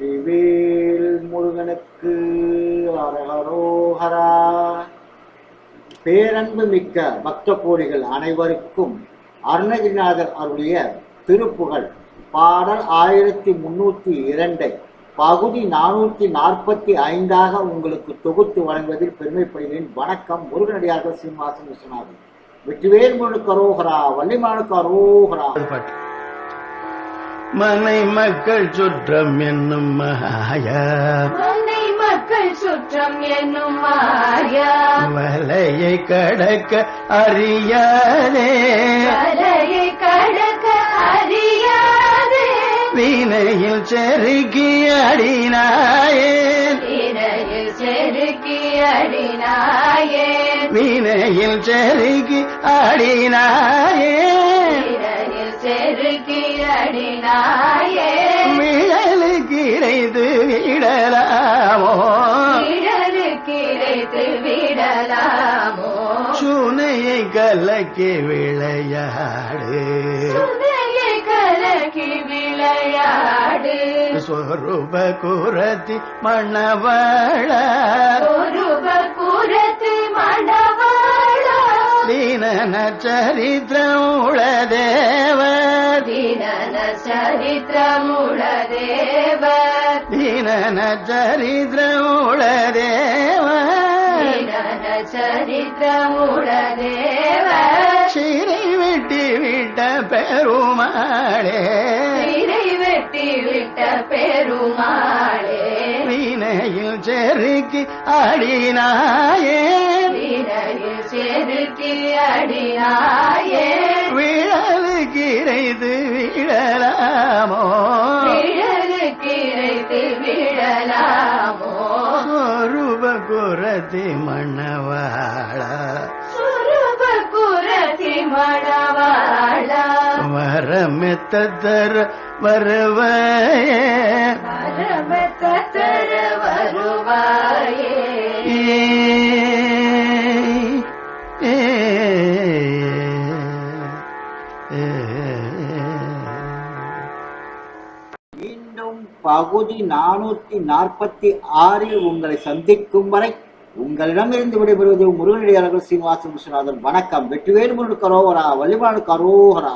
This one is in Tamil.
வெற்றிவேல் முருகனுக்கு அரஹரோஹரா. பேரன்பு மிக்க பக்த கோடிகள் அனைவருக்கும் அருணகிரிநாதர் அருளிய திருப்புகழ். பாடல் ஆயிரத்தி முன்னூற்றி இரண்டை. பகுதி நானூற்றி நாற்பத்தி ஐந்தாக உங்களுக்கு தொகுத்து வழங்குவதில் பெருமைப்படுகிறேன். வணக்கம். முருகனடியார்கள் சீனிவாசன் விஸ்வநாதன். வெற்றிவேல் முருகனுக்கு அரோகரா வள்ளிமானுக்கு அரோகரா மனை மக்கள் சுற்றம் என்னும் மாயா மனை மக்கள் சுற்றம் என்னும் மாயா வலையை கடக்க அறியாதே. கரையை கடக்க அறியாதே. வீணையில் செருக்கி அடினாயே. செருக்கி அடினாயே. வீணையில் செருக்கி அடினாயே. அடினாயே விழலுக்கு இறைத்து விடலாமோ? இடருக்கு இறைத்து விடலாமோ? சுனையை கலக்கி விளையாடு. விளையாடு. ஸ்வரூப குரத்தி மணவள. புறத்து மணவாளா. தீனன சரித்திரம் உளதேவர் சரித்திரம் உளதேவர் தினன சரித்திரமுட தேவர் சிறை வெட்டி விட்ட பெருமாளே. சிறை வெட்டி விட்ட பெருமாளே வீணையில் செருக்கி அடினாயே. திரையில் செருக்கி அடினாயே. விழலுக்கு இறைத்து விடலாமோ ரூப குரத்தி மணவாளா. சுரூப குரத்தி மணவாளா. வரமெத்த தர வருவாயே. பரமத்தர வருவாயே. ஏ, ஏ, பகுதி நானூற்றி நாற்பத்தி ஆறில் உங்களை சந்திக்கும் வரை உங்களிடமிருந்து விடைபெறுவது முருகனடியாளர்கள் சீனிவாசன் விஸ்வநாதன். வணக்கம். வெற்றிவேல் முருகன் அரோகரா வள்ளிமானுக்கு கரோகரா.